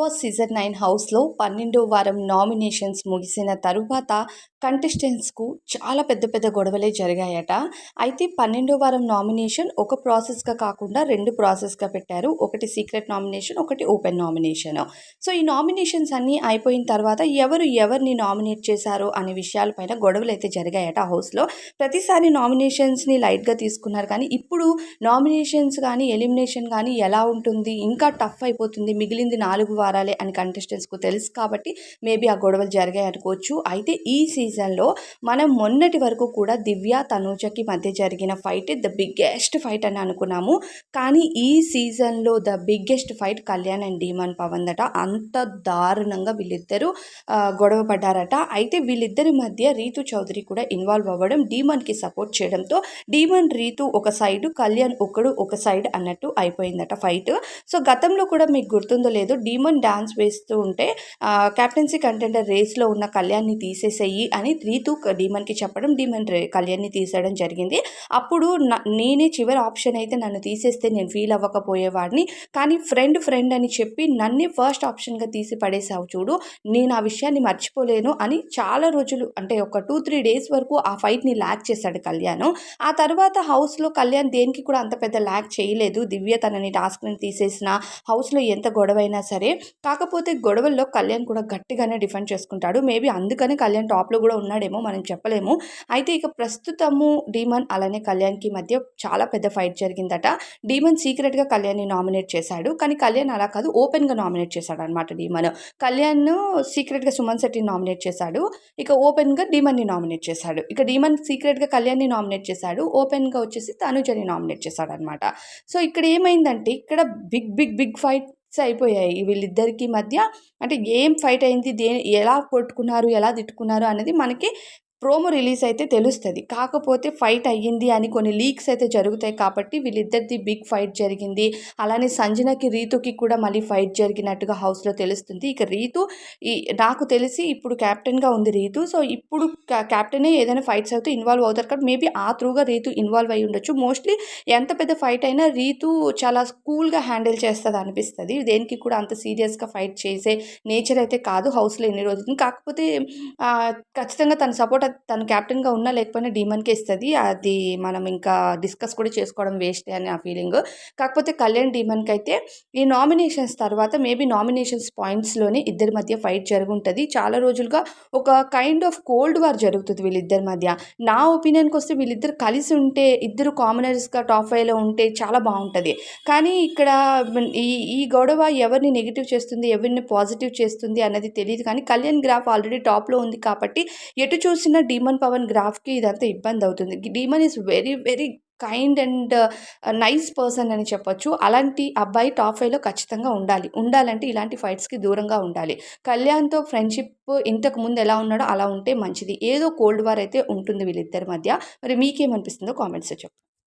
Boss season nine హౌస్లో పన్నెండో వారం నామినేషన్స్ ముగిసిన తరువాత కంటెస్టెంట్స్కు చాలా పెద్ద పెద్ద గొడవలే జరిగాయట. అయితే పన్నెండో వారం నామినేషన్ ఒక ప్రాసెస్గా కాకుండా రెండు ప్రాసెస్గా పెట్టారు. ఒకటి సీక్రెట్ నామినేషన్ ఒకటి ఓపెన్ నామినేషన్. సో ఈ నామినేషన్స్ అన్నీ అయిపోయిన తర్వాత ఎవరు ఎవరిని నామినేట్ చేశారో అనే విషయాలపైన గొడవలు అయితే జరిగాయట హౌస్లో. ప్రతిసారి నామినేషన్స్ని లైట్గా తీసుకున్నారు. కానీ ఇప్పుడు నామినేషన్స్ కానీ ఎలిమినేషన్ కానీ ఎలా ఉంటుంది? ఇంకా టఫ్ అయిపోతుంది. మిగిలింది నాలుగు వారాలే అని కంటెస్టెంట్స్కు తెలుసు కాబట్టి మేబీ ఆ గొడవలు జరిగాయి అనుకోవచ్చు అయితే ఈ సీజన్లో మనం మొన్నటి వరకు కూడా దివ్య తనూజకి మధ్య జరిగిన ఫైట్ ద బిగ్గెస్ట్ ఫైట్ అని అనుకున్నాము. కానీ ఈ సీజన్లో the biggest fight Kalyan and Demon Pavan that అంత దారుణంగా వీళ్ళిద్దరూ గొడవ పడ్డారట. అయితే వీళ్ళిద్దరి మధ్య రీతు చౌదరి కూడా ఇన్వాల్వ్ అవ్వడం డీమన్కి సపోర్ట్ చేయడంతో డీమన్ రీతు ఒక సైడ్ కళ్యాణ్ ఒకడు ఒక సైడ్ అన్నట్టు అయిపోయిందట ఫైట్ సో గతంలో కూడా మీకు గుర్తుందో లేదో డీమన్ డాన్స్ వేస్తూ ఉంటే కెప్టెన్సీ కంటెండర్ రేస్లో ఉన్న కళ్యాణ్ని తీసేసేయి అని రీతు డీమన్కి చెప్పడం డీమన్ కళ్యాణ్ని తీసేయడం జరిగింది. అప్పుడు నేనే చివరి ఆప్షన్ అయితే నన్ను తీసేస్తే నేను ఫీల్ అవ్వకపోయేవాడిని. కానీ ఫ్రెండ్ ఫ్రెండ్ అని చెప్పి నన్నే ఫస్ట్ ఆప్షన్గా తీసి పడేసావు చూడు నేను ఆ విషయాన్ని మర్చిపోలేను అని చాలా రోజులు అంటే ఒక టూ త్రీ డేస్ వరకు ఆ ఫైట్ని ల్యాక్ చేశాడు కళ్యాణ్. ఆ తర్వాత హౌస్లో కళ్యాణ్ దేనికి కూడా అంత పెద్ద ల్యాక్ చేయలేదు. దివ్య తనని టాస్క్ని తీసేసిన హౌస్లో ఎంత గొడవైనా సరే. కాకపోతే గొడవల్లో కళ్యాణ్ కూడా గట్టిగానే డిఫెండ్ చేసుకుంటాడు. మేబీ అందుకని కళ్యాణ్ టాప్లో కూడా ఉన్నాడేమో మనం చెప్పలేము. అయితే ఇక ప్రస్తుతము డీమన్ అలానే కళ్యాణ్కి మధ్య చాలా పెద్ద ఫైట్ జరిగిందట. డీమన్ సీక్రెట్గా కళ్యాణ్ని నామినేట్ చేశాడు. కానీ కళ్యాణ్ అలా కాదు ఓపెన్గా నామినేట్ చేశాడు అనమాట డీమన్. కళ్యాణ్ సీక్రెట్గా సుమన్ శెట్టిని నామినేట్ చేశాడు. ఇక ఓపెన్గా డీమన్ని నామినేట్ చేశాడు. ఇక డీమన్ సీక్రెట్గా కళ్యాణ్ని నామినేట్ చేశాడు. ఓపెన్గా వచ్చేసి తనుజని నామినేట్ చేశాడు అనమాట సో ఇక్కడ ఏమైందంటే ఇక్కడ బిగ్ బిగ్ బిగ్ ఫైట్ అయిపోయాయి. వీళ్ళిద్దరికి మధ్య అంటే ఏం ఫైట్ అయింది? దే ఎలా కొట్టుకున్నారు? ఎలా తిట్టుకున్నారు? అనేది మనకి ప్రోమో రిలీజ్ అయితే తెలుస్తుంది. కాకపోతే ఫైట్ అయ్యింది అని కొన్ని లీక్స్ అయితే జరుగుతాయి కాబట్టి వీళ్ళిద్దరిది బిగ్ ఫైట్ జరిగింది. అలానే సంజనకి రీతుకి కూడా మళ్ళీ ఫైట్ జరిగినట్టుగా హౌస్లో తెలుస్తుంది. ఇక రీతు ఈ నాకు తెలిసి ఇప్పుడు క్యాప్టెన్గా ఉంది రీతు. సో ఇప్పుడు క్యాప్టెనే ఏదైనా ఫైట్స్ అయితే ఇన్వాల్వ్ అవుతారు కాబట్టి మేబీ ఆ త్రూగా రీతు ఇన్వాల్వ్ అయి ఉండొచ్చు. మోస్ట్లీ ఎంత పెద్ద ఫైట్ అయినా రీతు చాలా కూల్గా హ్యాండిల్ చేస్తుంది అనిపిస్తుంది. దేనికి కూడా అంత సీరియస్గా ఫైట్ చేసే నేచర్ అయితే కాదు హౌస్లో ఎన్ని రోజులు. కాకపోతే ఖచ్చితంగా తన సపోర్ట్ తను క్యాప్టెన్గా ఉన్నా లేకపోయినా డీమన్కే ఇస్తుంది. అది మనం ఇంకా డిస్కస్ కూడా చేసుకోవడం వేస్టే అని ఆ ఫీలింగ్ కాకపోతే కళ్యాణ్ డీమన్కి అయితే ఈ నామినేషన్స్ తర్వాత మేబీ నామినేషన్స్ పాయింట్స్లోనే ఇద్దరి మధ్య ఫైట్ జరుగుంటుంది. చాలా రోజులుగా ఒక కైండ్ ఆఫ్ కోల్డ్ వార్ జరుగుతుంది వీళ్ళిద్దరి మధ్య. నా ఒపీనియన్కి వస్తే వీళ్ళిద్దరు కలిసి ఉంటే ఇద్దరు కామనర్స్గా టాప్ ఫైవ్లో ఉంటే చాలా బాగుంటుంది. కానీ ఇక్కడ ఈ ఈ గొడవ ఎవరిని నెగిటివ్ చేస్తుంది ఎవరిని పాజిటివ్ చేస్తుంది అన్నది తెలియదు కానీ కళ్యాణ్ గ్రాఫ్ ఆల్రెడీ టాప్లో ఉంది కాబట్టి ఎటు చూసినా డీమన్ పవన్ గ్రాఫ్కి ఇదంతా ఇబ్బంది అవుతుంది. Demon is very very kind and nice person అని చెప్పొచ్చు. అలాంటి అబ్బాయి టాప్ ఫైవ్లో ఖచ్చితంగా ఉండాలి. ఉండాలంటే ఇలాంటి ఫైట్స్కి దూరంగా ఉండాలి. కళ్యాణ్తో ఫ్రెండ్షిప్ ఇంతకు ముందు ఎలా ఉన్నాడో అలా ఉంటే మంచిది. ఏదో కోల్డ్ వార్ అయితే ఉంటుంది వీళ్ళిద్దరి మధ్య. మరి మీకేమనిపిస్తుందో కామెంట్స్ చెప్పండి